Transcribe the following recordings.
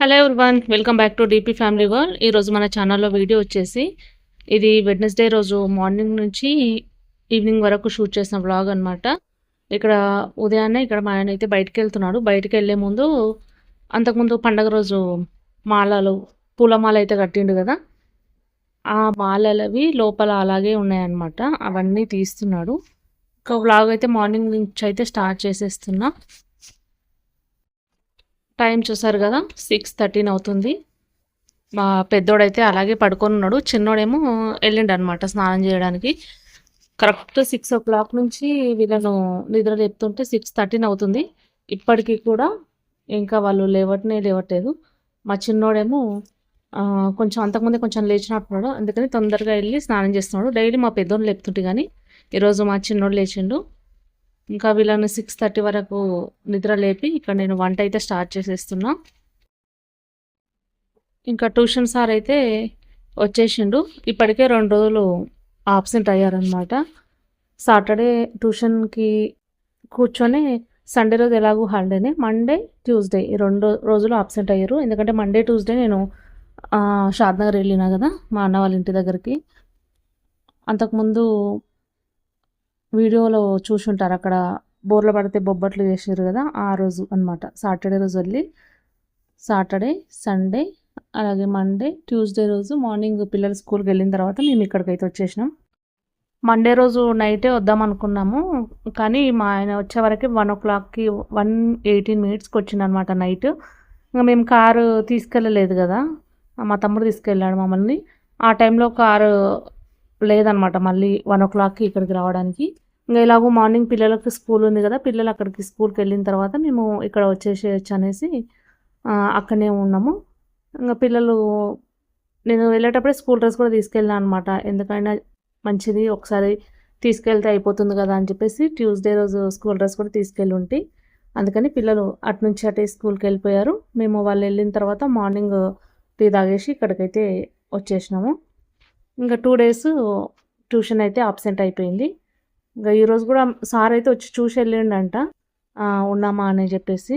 Hello everyone welcome back to DP family world ఈరోజు మన ఛానల్లో వీడియో వచ్చేసి ఇది వెడ్నెస్డే రోజు మార్నింగ్ నుంచి ఈవినింగ్ వరకు షూట్ చేసిన వ్లాగ్ అనమాట ఇక్కడ ఉదయాన్నే ఇక్కడ మా ఆయన అయితే బయటికి వెళ్తున్నాడు. బయటికి వెళ్ళే ముందు అంతకుముందు పండగ రోజు మాలలు పూలమాల అయితే కట్టిండు కదా. ఆ మాలలవి లోపల అలాగే ఉన్నాయన్నమాట. అవన్నీ తీస్తున్నాడు. ఒక వ్లాగ్ అయితే మార్నింగ్ నుంచి అయితే స్టార్ట్ చేసేస్తున్నా. టైం చూసారు కదా సిక్స్ థర్టీన్ అవుతుంది. మా పెద్దోడైతే అలాగే పడుకొని ఉన్నాడు. చిన్నోడేమో వెళ్ళిండు అనమాట స్నానం చేయడానికి. కరెక్ట్ సిక్స్ ఓ క్లాక్ నుంచి వీళ్ళను నిద్ర లేపుతుంటే సిక్స్ థర్టీన్ అవుతుంది. ఇప్పటికీ కూడా ఇంకా వాళ్ళు లేవటనే లేవట్లేదు. మా చిన్నోడేమో కొంచెం అంతకుముందే కొంచెం లేచినట్టున్నాడు. అందుకని తొందరగా వెళ్ళి స్నానం చేస్తున్నాడు. డైలీ మా పెద్దోడు లేపుతుంటే కానీ ఈరోజు మా చిన్నోడు లేచిండు. ఇంకా వీళ్ళని సిక్స్ థర్టీ వరకు నిద్ర లేపి ఇక్కడ నేను వంట అయితే స్టార్ట్ చేసేస్తున్నా. ఇంకా ట్యూషన్ సార్ అయితే వచ్చేసిండు. ఇప్పటికే రెండు రోజులు ఆబ్సెంట్ అయ్యారనమాట సాటర్డే ట్యూషన్కి కూర్చొని సండే రోజు ఎలాగో హాలిడేనే మండే ట్యూస్డే ఈ రెండు రోజులు ఆబ్సెంట్ అయ్యారు. ఎందుకంటే మండే ట్యూస్డే నేను షాద్నగర్ వెళ్ళినా కదా మా అన్న వాళ్ళ ఇంటి దగ్గరికి. అంతకుముందు వీడియోలో చూసుంటారు. అక్కడ బోర్లు పడితే బొబ్బట్లు చేసారు కదా ఆ రోజు అన్నమాట. సాటర్డే రోజు వెళ్ళి సాటర్డే సండే అలాగే మండే ట్యూస్డే రోజు మార్నింగ్ పిల్లలు స్కూల్కి వెళ్ళిన తర్వాత మేము ఇక్కడికైతే వచ్చేసినాం. మండే రోజు నైటే వద్దాం అనుకున్నాము. కానీ మా ఆయన వచ్చే వరకు వన్ ఓ క్లాక్కి వన్ ఎయిటీన్ మినిట్స్కి వచ్చింది అనమాట నైట్. ఇంకా మేము కారు తీసుకెళ్ళలేదు కదా మా తమ్ముడు తీసుకెళ్ళాడు మమ్మల్ని. ఆ టైంలో కారు లేదనమాట. మళ్ళీ వన్ ఓ క్లాక్కి ఇక్కడికి రావడానికి. ఇంకా ఇలాగో మార్నింగ్ పిల్లలకి స్కూల్ ఉంది కదా పిల్లలు అక్కడికి స్కూల్కి వెళ్ళిన తర్వాత మేము ఇక్కడ వచ్చేసేయచ్చు అనేసి అక్కడనే ఉన్నాము. ఇంకా పిల్లలు నేను వెళ్ళేటప్పుడే స్కూల్ డ్రెస్ కూడా తీసుకెళ్ళాను అనమాట. ఎందుకైనా మంచిది ఒకసారి తీసుకెళ్తే అయిపోతుంది కదా అని చెప్పేసి ట్యూస్డే రోజు స్కూల్ డ్రెస్ కూడా తీసుకెళ్ళి ఉంటే. అందుకని పిల్లలు అటు నుంచి అటే స్కూల్కి వెళ్ళిపోయారు. మేము వాళ్ళు వెళ్ళిన తర్వాత మార్నింగ్ టీ తాగేసి ఇక్కడికైతే వచ్చేసినాము. ఇంకా టూ డేస్ ట్యూషన్ అయితే అబ్సెంట్ అయిపోయింది. ఇంకా ఈరోజు కూడా సార్ అయితే వచ్చి చూసి వెళ్ళిండంట. ఉన్నామా అని చెప్పేసి.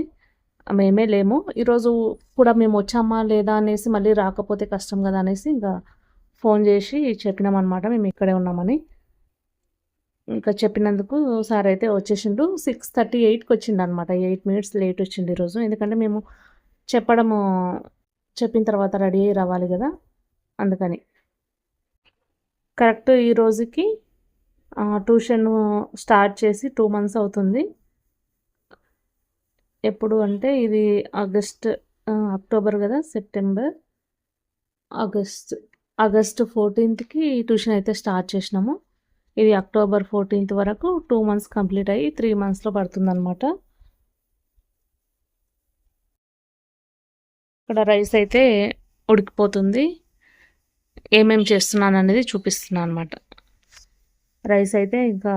మేమే లేము. ఈరోజు కూడా మేము వచ్చామా లేదా అనేసి మళ్ళీ రాకపోతే కష్టం కదా అనేసి ఇంకా ఫోన్ చేసి చెప్పినామన్నమాట మేము ఇక్కడే ఉన్నామని. ఇంకా చెప్పినందుకు సార్ అయితే వచ్చేసిండు. సిక్స్ థర్టీ ఎయిట్కి వచ్చిండు అనమాట ఎయిట్ మినిట్స్ లేట్ వచ్చిండు ఈరోజు ఎందుకంటే మేము చెప్పడము చెప్పిన తర్వాత రెడీ అయ్యి రావాలి కదా. అందుకని. కరెక్ట్ ఈ రోజుకి ట్యూషన్ స్టార్ట్ చేసి టూ మంత్స్ అవుతుంది. ఎప్పుడు అంటే ఇది ఆగస్ట్ అక్టోబర్ కదా సెప్టెంబర్. ఆగస్ట్ ఆగస్ట్ ఫోర్టీన్త్కి ట్యూషన్ అయితే స్టార్ట్ చేసినాము. ఇది అక్టోబర్ ఫోర్టీన్త్ వరకు టూ మంత్స్ కంప్లీట్ అయ్యి త్రీ మంత్స్లో పడుతుందన్నమాట. ఇక్కడ రైస్ అయితే ఉడికిపోతుంది. ఏమేమి చేస్తున్నాను అనేది చూపిస్తున్నాను అనమాట రైస్ అయితే ఇంకా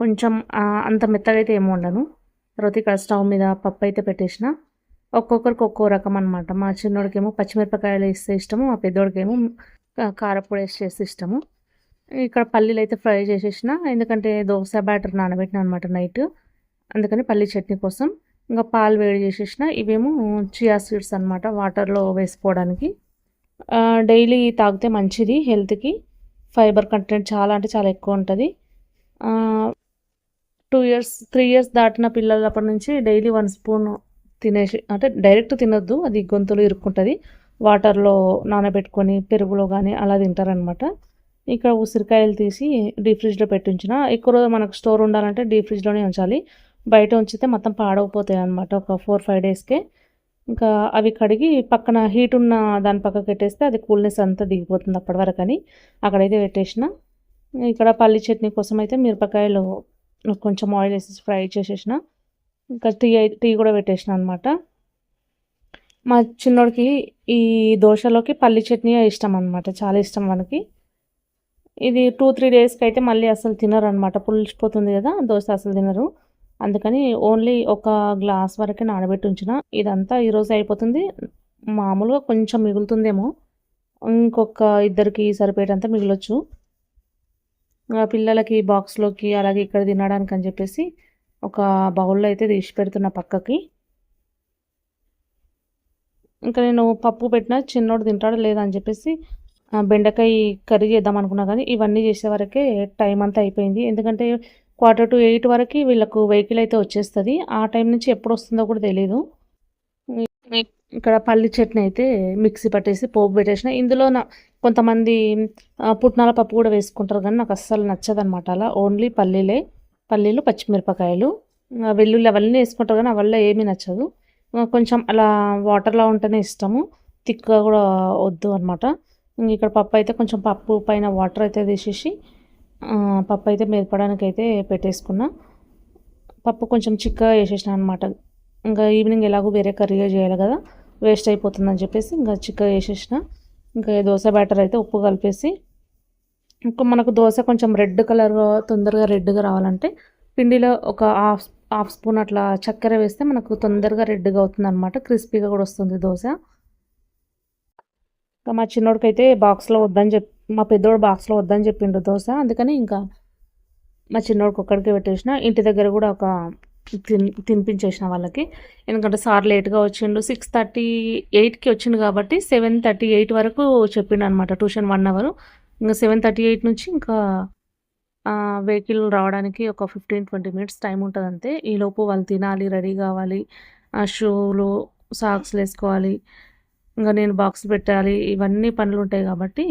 కొంచెం అంత మెత్తగా అయితే ఏమి ఉండను తర్వాత ఇక్కడ స్టవ్ మీద పప్పు అయితే పెట్టేసిన. ఒక్కొక్కరికి ఒక్కో రకం అనమాట మా చిన్నోడికేమో పచ్చిమిరపకాయలు వేస్తే ఇష్టము మా పెద్దోడికేమో కారపొడి వేసి చేస్తే ఇష్టము. ఇక్కడ పల్లీలు అయితే ఫ్రై చేసేసిన. ఎందుకంటే దోశ బ్యాటర్ నానబెట్టిన అనమాట నైట్. అందుకని పల్లీ చట్నీ కోసం. ఇంకా పాలు వేడి చేసేసిన. ఇవేమో చియా సీడ్స్ అనమాట వాటర్లో వేసుకోవడానికి. డైలీ తాగితే మంచిది హెల్త్కి. ఫైబర్ కంటెంట్ చాలా అంటే చాలా ఎక్కువ ఉంటుంది. టూ ఇయర్స్ త్రీ ఇయర్స్ దాటిన పిల్లలప్పటి నుంచి డైలీ వన్ స్పూన్ తినేసి అంటే డైరెక్ట్ తినొద్దు అది గొంతులో ఇరుక్కుంటుంది. వాటర్లో నానబెట్టుకొని పెరుగులో కానీ అలా తింటారనమాట ఇక్కడ ఉసిరికాయలు తీసి డీప్ ఫ్రిడ్జ్లో పెట్టించిన ఎక్కువ రోజు మనకు స్టోర్ ఉండాలంటే డీప్ ఫ్రిడ్జ్లోనే ఉంచాలి. బయట ఉంచితే మొత్తం పాడైపోతాయి అనమాట ఒక ఫోర్ ఫైవ్ డేస్కే. ఇంకా అవి కడిగి పక్కన హీట్ ఉన్న దాని పక్కకు పెట్టేస్తే అది కూల్నెస్ అంతా దిగిపోతుంది అప్పటి వరకు అని అక్కడైతే పెట్టేసిన. ఇక్కడ పల్లి చట్నీ కోసం అయితే మిరపకాయలు కొంచెం ఆయిల్ వేసి ఫ్రై చేసేసిన. ఇంకా టీ టీ కూడా పెట్టేసిన అనమాట మా చిన్నోడికి ఈ దోశలోకి పల్లి చట్నీ ఇష్టం అనమాట చాలా ఇష్టం మనకి. ఇది టూ త్రీ డేస్కి అయితే మళ్ళీ అసలు తినరు అనమాట పులిచిపోతుంది కదా దోశ అసలు తినరు. అందుకని ఓన్లీ ఒక గ్లాస్ వరకే నానబెట్టి ఉంచిన. ఇదంతా ఈరోజు అయిపోతుంది. మామూలుగా కొంచెం మిగులుతుందేమో. ఇంకొక ఇద్దరికి సరిపోయేటంత మిగిలొచ్చు. పిల్లలకి బాక్స్లోకి అలాగే ఇక్కడ తినడానికి అని చెప్పేసి ఒక బౌల్లో అయితే తీసి పెడుతున్న పక్కకి. ఇంకా నేను పప్పు పెట్టినా చిన్నోడు తింటాడు లేదని చెప్పేసి బెండకాయ కర్రీ చేద్దాం అనుకున్నా కానీ ఇవన్నీ చేసే వరకే టైం అంతా అయిపోయింది. ఎందుకంటే క్వార్టర్ టు ఎయిట్ వరకు వీళ్ళకు వెహికల్ అయితే వచ్చేస్తుంది. ఆ టైం నుంచి ఎప్పుడు వస్తుందో కూడా తెలియదు ఇక్కడ పల్లి చట్నీ అయితే మిక్సీ పట్టేసి పోపు పెట్టేసిన. ఇందులో నా కొంతమంది పుట్నాల పప్పు కూడా వేసుకుంటారు కానీ నాకు అస్సలు నచ్చదనమాట అలా. ఓన్లీ పల్లీలే. పల్లీలు పచ్చిమిరపకాయలు వెల్లుల్లి అవన్నీ వేసుకుంటారు కానీ అవల్ల ఏమీ నచ్చదు. కొంచెం అలా వాటర్లో ఉంటేనే ఇష్టము. థిక్గా కూడా వద్దు అనమాట ఇక్కడ పప్పు అయితే కొంచెం పప్పు పైన వాటర్ అయితే తీసేసి పప్పు అయితే మెదపడానికి అయితే పెట్టేసుకున్నా. పప్పు కొంచెం చిక్కగా వేసేసిన అనమాట ఇంకా ఈవినింగ్ ఎలాగో వేరే కర్రీగా చేయాలి కదా వేస్ట్ అయిపోతుందని చెప్పేసి ఇంకా చిక్కగా వేసేసిన. ఇంకా దోశ బ్యాటర్ అయితే ఉప్పు కలిపేసి ఇంకా మనకు దోశ కొంచెం రెడ్ కలర్ తొందరగా రెడ్గా రావాలంటే పిండిలో ఒక హాఫ్ హాఫ్ స్పూన్ అట్లా చక్కెర వేస్తే మనకు తొందరగా రెడ్గా అవుతుంది అనమాట క్రిస్పీగా కూడా వస్తుంది దోశ. ఇంకా మా చిన్నోడికైతే బాక్స్లో వద్దని చెప్పి మా పెద్దోడు బాక్స్లో వద్దని చెప్పిండు దోశ. అందుకని ఇంకా మా చిన్నోడికి ఒక్కడికే పెట్టేసిన. ఇంటి దగ్గర కూడా ఒక తిన్ తినిపించేసిన వాళ్ళకి. ఎందుకంటే సార్ లేట్గా వచ్చిండు. సిక్స్ థర్టీ ఎయిట్కి వచ్చిండు కాబట్టి సెవెన్ థర్టీ ఎయిట్ వరకు చెప్పిండు అనమాట ట్యూషన్ వన్ అవర్. ఇంకా సెవెన్ థర్టీ ఎయిట్ నుంచి ఇంకా వెహికల్ రావడానికి ఒక ఫిఫ్టీన్ ట్వంటీ మినిట్స్ టైం ఉంటుంది అంతే ఈలోపు వాళ్ళు తినాలి రెడీ కావాలి ఆ షూలు సాక్స్లు వేసుకోవాలి. ఇంకా నేను బాక్స్ పెట్టాలి. ఇవన్నీ పనులు ఉంటాయి కాబట్టి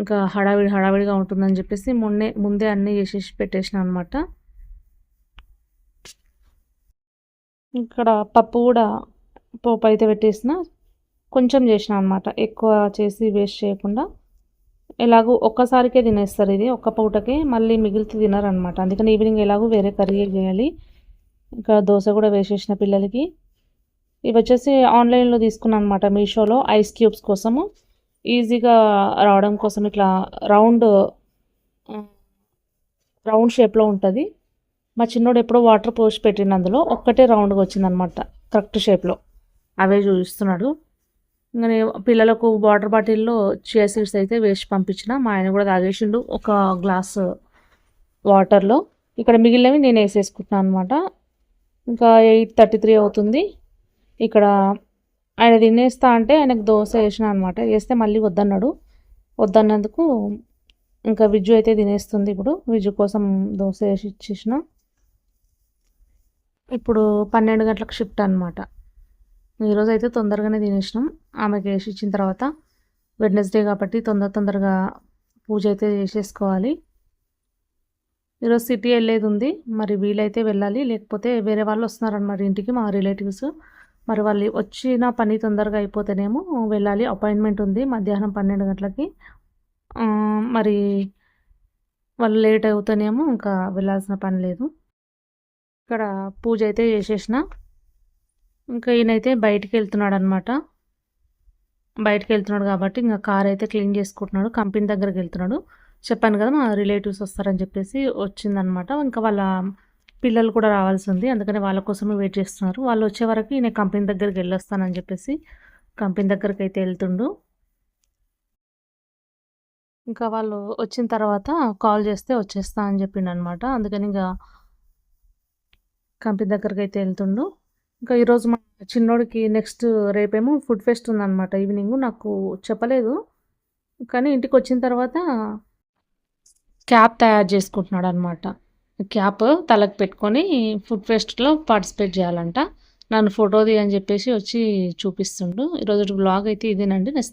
ఇంకా హడావిడి హడావిడిగా ఉంటుందని చెప్పేసి మొన్నే ముందే అన్నీ చేసేసి పెట్టేసిన అనమాట ఇక్కడ పప్పు కూడా పోపు అయితే పెట్టేసిన. కొంచెం చేసిన అనమాట ఎక్కువ చేసి వేస్ట్ చేయకుండా. ఎలాగో ఒక్కసారికే తినేస్తారు ఇది ఒక్క పూటకే. మళ్ళీ మిగిలితే తినరనమాట అందుకని ఈవినింగ్ ఎలాగో వేరే కర్రీ చేయాలి. ఇంకా దోశ కూడా వేసేసిన పిల్లలకి. ఇవి వచ్చేసి ఆన్లైన్లో తీసుకున్నాను అనమాట మీషోలో ఐస్ క్యూబ్స్ కోసము. ఈజీగా రావడం కోసం ఇట్లా రౌండ్ రౌండ్ షేప్లో ఉంటుంది. మా చిన్నోడు ఎప్పుడో వాటర్ పోసి పెట్టిన అందులో. ఒక్కటే రౌండ్గా వచ్చిందనమాట కరెక్ట్ షేప్లో. అవే చూపిస్తున్నాడు ఇంకా నేను పిల్లలకు వాటర్ బాటిల్లో చియా సీడ్స్ అయితే వేసి పంపించిన. మా ఆయన కూడా తాగేసిండు ఒక గ్లాస్ వాటర్లో. ఇక్కడ మిగిలినవి నేను వేసేసుకుంటున్నాను అనమాట ఇంకా ఎయిట్ థర్టీ త్రీ అవుతుంది. ఇక్కడ ఆయన తినేస్తా అంటే ఆయనకు దోశ వేసిన అనమాట వేస్తే మళ్ళీ వద్దన్నాడు. వద్దన్నందుకు ఇంకా విజ్జు అయితే తినేస్తుంది ఇప్పుడు. విజ్జు కోసం దోశ వేసి ఇచ్చేసిన. ఇప్పుడు పన్నెండు గంటలకు షిఫ్ట్ అనమాట ఈరోజు అయితే తొందరగానే తినేసినాం. ఆమెకి వేసి ఇచ్చిన తర్వాత వెడ్నెస్డే కాబట్టి తొందర తొందరగా పూజ అయితే చేసేసుకోవాలి. ఈరోజు సిటీ వెళ్ళేది ఉంది. మరి వీలైతే వెళ్ళాలి. లేకపోతే వేరే వాళ్ళు వస్తున్నారన్నమాట ఇంటికి మా రిలేటివ్స్. మరి వాళ్ళు వచ్చిన పని తొందరగా అయిపోతేనేమో వెళ్ళాలి. అపాయింట్మెంట్ ఉంది మధ్యాహ్నం పన్నెండు గంటలకి. మరి వాళ్ళు లేట్ అవుతేనేమో ఇంకా వెళ్ళాల్సిన పని లేదు. ఇక్కడ పూజ అయితే చేసేసిన. ఇంకా ఈయనైతే బయటికి వెళ్తున్నాడు అనమాట బయటికి వెళ్తున్నాడు కాబట్టి ఇంకా కార్ అయితే క్లీన్ చేసుకుంటున్నాడు. కంపెనీ దగ్గరికి వెళ్తున్నాడు. చెప్పాను కదా మా రిలేటివ్స్ వస్తారని చెప్పేసి వచ్చిందనమాట ఇంకా వాళ్ళ పిల్లలు కూడా రావాల్సి ఉంది. అందుకని వాళ్ళ కోసమే వెయిట్ చేస్తున్నారు. వాళ్ళు వచ్చే వరకు నేను కంపెనీ దగ్గరికి వెళ్ళొస్తానని చెప్పేసి కంపెనీ దగ్గరికి అయితే వెళ్తుండు. ఇంకా వాళ్ళు వచ్చిన తర్వాత కాల్ చేస్తే వచ్చేస్తా అని చెప్పిండు అనమాట అందుకని ఇంకా కంపెనీ దగ్గరికి అయితే వెళ్తుండు. ఇంకా ఈరోజు మా చిన్నోడికి నెక్స్ట్ రేపేమో ఫుడ్ ఫెస్ట్ ఉందన్నమాట ఈవినింగ్ నాకు చెప్పలేదు. కానీ ఇంటికి వచ్చిన తర్వాత క్యాప్ తయారు చేసుకుంటున్నాడు అనమాట క్యాప్ తలకు పెట్టుకొని ఫుడ్ ఫెస్ట్లో పార్టిసిపేట్ చేయాలంట. నన్ను ఫోటోది అని చెప్పేసి వచ్చి చూపిస్తుండు. ఈరోజు బ్లాగ్ అయితే ఇదేనండి.